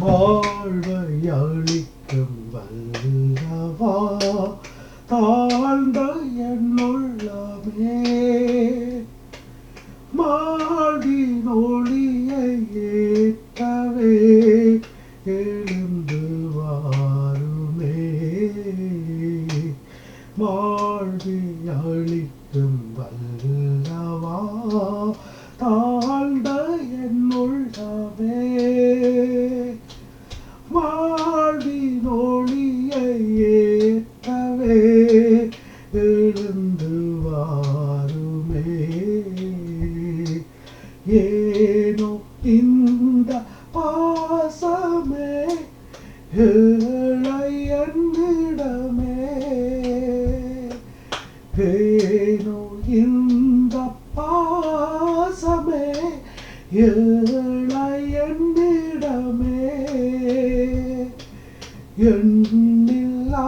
வாழ்வை அளிக்கும் வல்லவா தாழ்ந்த என்னுள்ளமே. மாடின் ஒளியை ஏற்றவே எழுந்து வாருமே. வாழ்வி அளிக்கும் வல்ல எழுந்து வாருமே. ஏனோ இந்த பாசமே ஏழையன்னிடமே ஏனோ இந்த பாசமே ஏழையன்னிடமே எண்ணில்லா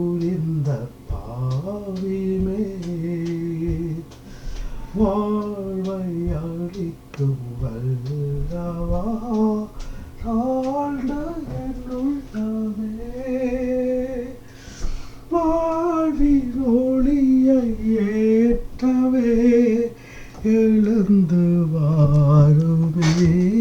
சூழ்ந்த பாவிமே வாழ்வை அளிக்கும் வல்லவா ஆழ்ந்த என்னுள்ளமே. வாழ்வின் ஒளியை ஏற்றவே எழுந்து வாருமே.